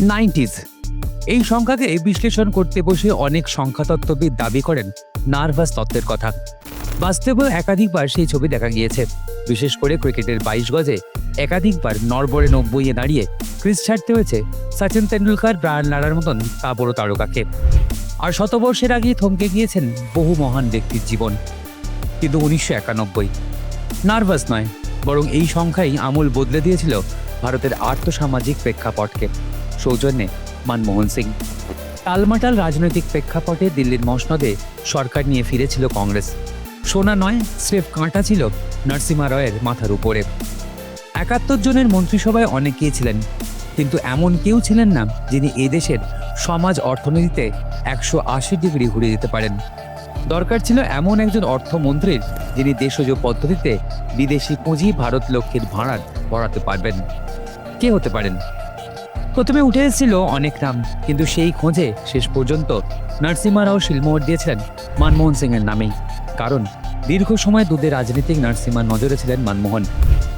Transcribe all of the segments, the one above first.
Nineties. এই সংখ্যাকে বিশ্লেষণ করতে বসে অনেক সংখ্যাতত্ত্ববিদ দাবি করেন নার্ভাস তত্ত্বের কথা। বাস্তবেও একাধিকবার সেই ছবি দেখা গিয়েছে। বিশেষ করে ক্রিকেটের বাইশ গজে একাধিকবার নরবরে নব্বইয়ে দাঁড়িয়ে ক্রিস ছাড়তে হয়েছে সচিন তেন্ডুলকার, ব্রায়ান লারার মতন তা বড় তারকাকে। আর শতবর্ষের আগেই থমকে গিয়েছেন বহু মহান ব্যক্তির জীবন। কিন্তু উনিশশো একানব্বই। নার্ভাস নয়, বরং এই সংখ্যাই আমূল বদলে দিয়েছিল ভারতের আর্থসামাজিক প্রেক্ষাপটকে। সৌজন্যে মনমোহন সিং। টালমাটাল রাজনৈতিক প্রেক্ষাপটে দিল্লির মসনদে সরকার নিয়ে ফিরেছিল কংগ্রেস। সোনা নয়, স্রেফ কাঁটা ছিল নরসিমা রয়ের মাথার উপরে। একাত্তর জনের মন্ত্রিসভায় অনেকেই ছিলেন, কিন্তু এমন কেউ ছিলেন না যিনি এদেশের সমাজ অর্থনীতিতে একশো আশি ডিগ্রি ঘুরিয়ে দিতে পারেন। দরকার ছিল এমন একজন অর্থমন্ত্রীর যিনি দেশজ পদ্ধতিতে বিদেশি পুঁজি ভারত লক্ষ্যের ভাড়ার ভরাতে পারবেন। কে হতে পারেন? প্রথমে উঠে এসেছিল অনেক নাম কিন্তু সেই খোঁজে শেষ পর্যন্ত নরসিমা রাও শিলমোহর দিয়েছিলেন মনমোহন সিং এর নামেই। কারণ দীর্ঘ সময় দুধের রাজনীতিক নরসিমার নজরে ছিলেন মনমোহন।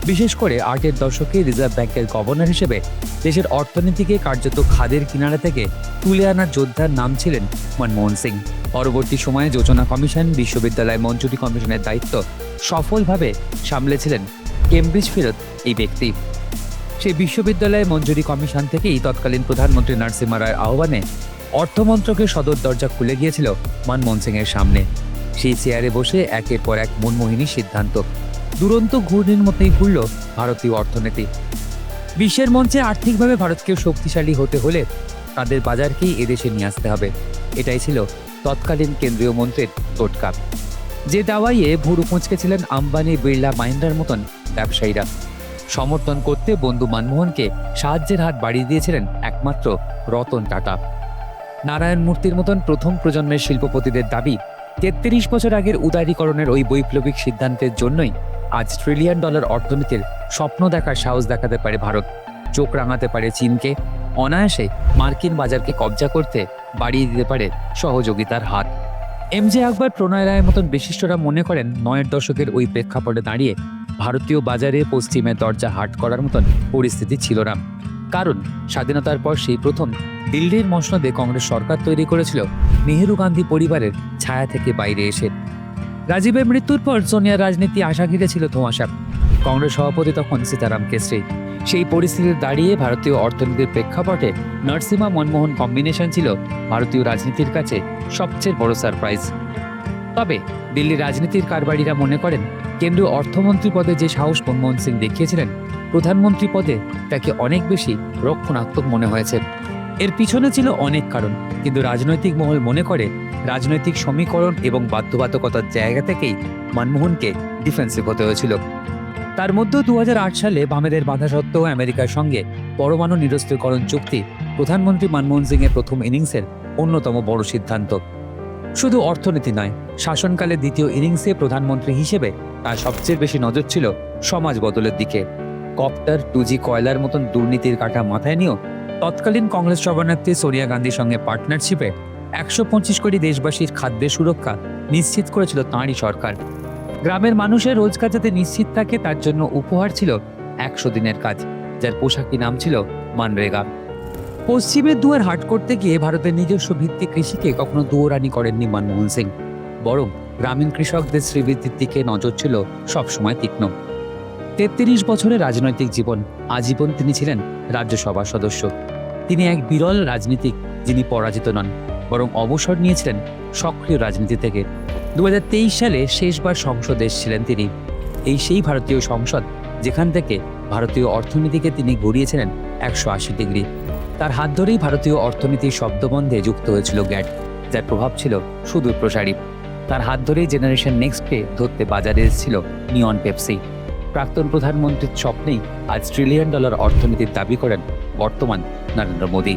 বিশেষ করে আটের দশকে রিজার্ভ ব্যাংকের গভর্নর হিসেবে দেশের অর্থনীতিকে কার্যত খাদের কিনারা থেকে তুলে আনার যোদ্ধার নাম ছিলেন মনমোহন সিং। পরবর্তী সময়ে যোজনা কমিশন, বিশ্ববিদ্যালয় মঞ্জুরি কমিশনের দায়িত্ব সফলভাবে সামলেছিলেন কেমব্রিজ ফেরত এই ব্যক্তি। সেই বিশ্ববিদ্যালয় মঞ্জুরি কমিশন থেকেই তৎকালীন প্রধানমন্ত্রী নরসিমা রায়ের আহ্বানে অর্থমন্ত্রকের সদর দরজা খুলে গিয়েছিল মনমোহন সিং এর সামনে। সেই চেয়ারে বসে একের পর এক মনমোহিনী সিদ্ধান্ত। দুরন্ত ঘূর্ণির মতোই ঘুরল ভারতীয় অর্থনীতি। বিশ্বের মঞ্চে আর্থিকভাবে ভারতকে শক্তিশালী হতে হলে তাদের বাজারকেই এদেশে নিয়ে আসতে হবে। এটাই ছিল তৎকালীন কেন্দ্রীয় মন্ত্রীর টোটকা যে দাওয়াইয়ে ভুরু ছিলেন আম্বানি, বিড়লা, মাহিন্দ্রার মতন ব্যবসায়ীরা। সমর্থন করতে বন্ধু মনমোহনকে সাহায্যের হাত বাড়িয়ে দিয়েছিলেন একমাত্র রতন টাটা। নারায়ণ মূর্তির মতন প্রথম প্রজন্মের শিল্পপতিদের দাবি, তেত্রিশ বছর আগের উদারীকরণের ওই বৈপ্লবিক সিদ্ধান্তের জন্যই আজ ট্রিলিয়ন ডলার অর্থনীতির স্বপ্ন দেখার সাহস দেখাতে পারে ভারত। চোখ রাঙাতে পারে চীনকে, অনায়াসে মার্কিন বাজারকে কবজা করতে বাড়িয়ে দিতে পারে সহযোগিতার হাত। এম জে আকবর প্রণয় রায়ের মতন বিশিষ্টরা মনে করেন, নয়ের দশকের ওই প্রেক্ষাপটে দাঁড়িয়ে ভারতীয় বাজারে পশ্চিমের দরজা হাট করার মতন পরিস্থিতি ছিল না। কারণ স্বাধীনতার পর সেই প্রথম দিল্লির মসনদে কংগ্রেস সরকার তৈরি করেছিল নেহেরু গান্ধী পরিবারের ছায়া থেকে বাইরে এসে। রাজীবের মৃত্যুর পর সোনিয়ার রাজনীতি আশা ঘিরেছিল ধোঁয়াশা। কংগ্রেস সভাপতি তখন সীতারাম কেসরি। সেই পরিস্থিতিতে দাঁড়িয়ে ভারতীয় অর্থনীতির প্রেক্ষাপটে নরসিমা মনমোহন কম্বিনেশন ছিল ভারতীয় রাজনীতির কাছে সবচেয়ে বড় সারপ্রাইজ তবে দিল্লির রাজনীতির কারবারিরা মনে করেন কেন্দ্রীয় অর্থমন্ত্রী পদে যে সাহস মনমোহন সিং দেখিয়েছিলেন, প্রধানমন্ত্রী পদে তাকে অনেক বেশি রক্ষণাত্মক মনে হয়েছে। এর পিছনে ছিল অনেক কারণ, কিন্তু রাজনৈতিক মহল মনে করে রাজনৈতিক সমীকরণ এবং বাধ্যবাধকতার জায়গা থেকেই মনমোহনকে ডিফেন্সিভ হতে হয়েছিল। তার মধ্যেও দু সালে বামেদের বাধা সত্ত্বেও আমেরিকার সঙ্গে পরমাণু নিরস্ত্রীকরণ চুক্তি প্রধানমন্ত্রী মনমোহন সিং এর প্রথম ইনিংসের অন্যতম বড় সিদ্ধান্ত। শুধু অর্থনীতি নয়, শাসনকালে দ্বিতীয় ইনিংসে প্রধানমন্ত্রী হিসেবে তার সবচেয়ে বেশি নজর ছিল সমাজ বদলের দিকে। কপ্টার টু জি কয়লার মতন দুর্নীতির কাটা মাথায় নিয়েও তৎকালীন কংগ্রেস সভানেত্রী সোনিয়া গান্ধীর সঙ্গে পার্টনারশিপে একশো পঁচিশ কোটি দেশবাসীর খাদ্যের সুরক্ষা নিশ্চিত করেছিল তাঁরই সরকার। গ্রামের মানুষের রোজগার যাতে নিশ্চিত থাকে, তার জন্য উপহার ছিল একশো দিনের কাজ, যার পোশাকি নাম ছিল মানরেগা। পশ্চিমের দুয়ার হাট করতে গিয়ে ভারতের নিজস্ব ভিত্তিক কৃষিকে কখনো দুয়োরানি করেননি মনমোহন সিং। বরং গ্রামীণ কৃষকদের শ্রীবৃদ্ধির দিকে নজর ছিল সবসময় তীক্ষ্ণ। তেত্রিশ বছরের রাজনৈতিক জীবন, আজীবন তিনি ছিলেন রাজ্যসভার সদস্য। তিনি এক বিরল রাজনীতিক যিনি পরাজিত নন, বরং অবসর নিয়েছিলেন সক্রিয় রাজনীতি থেকে। দু হাজার তেইশ সালে শেষবার সংসদে এসেছিলেন তিনি। এই সেই ভারতীয় সংসদ, যেখান থেকে ভারতীয় অর্থনীতিকে তিনি ঘুরিয়েছিলেন একশো আশি ডিগ্রি। তার হাত ধরেই ভারতীয় অর্থনীতির শব্দবন্ধে যুক্ত হয়েছিল গ্যাট, যার প্রভাব ছিল সুদূর প্রসারী। তার হাত ধরেই জেনারেশন নেক্সটকে ধরতে বাজারে এসেছিল নিয়ন পেপসি। প্রাক্তন প্রধানমন্ত্রীর স্বপ্নেই আজ ট্রিলিয়ন ডলার অর্থনীতির দাবি করেন বর্তমান নরেন্দ্র মোদী।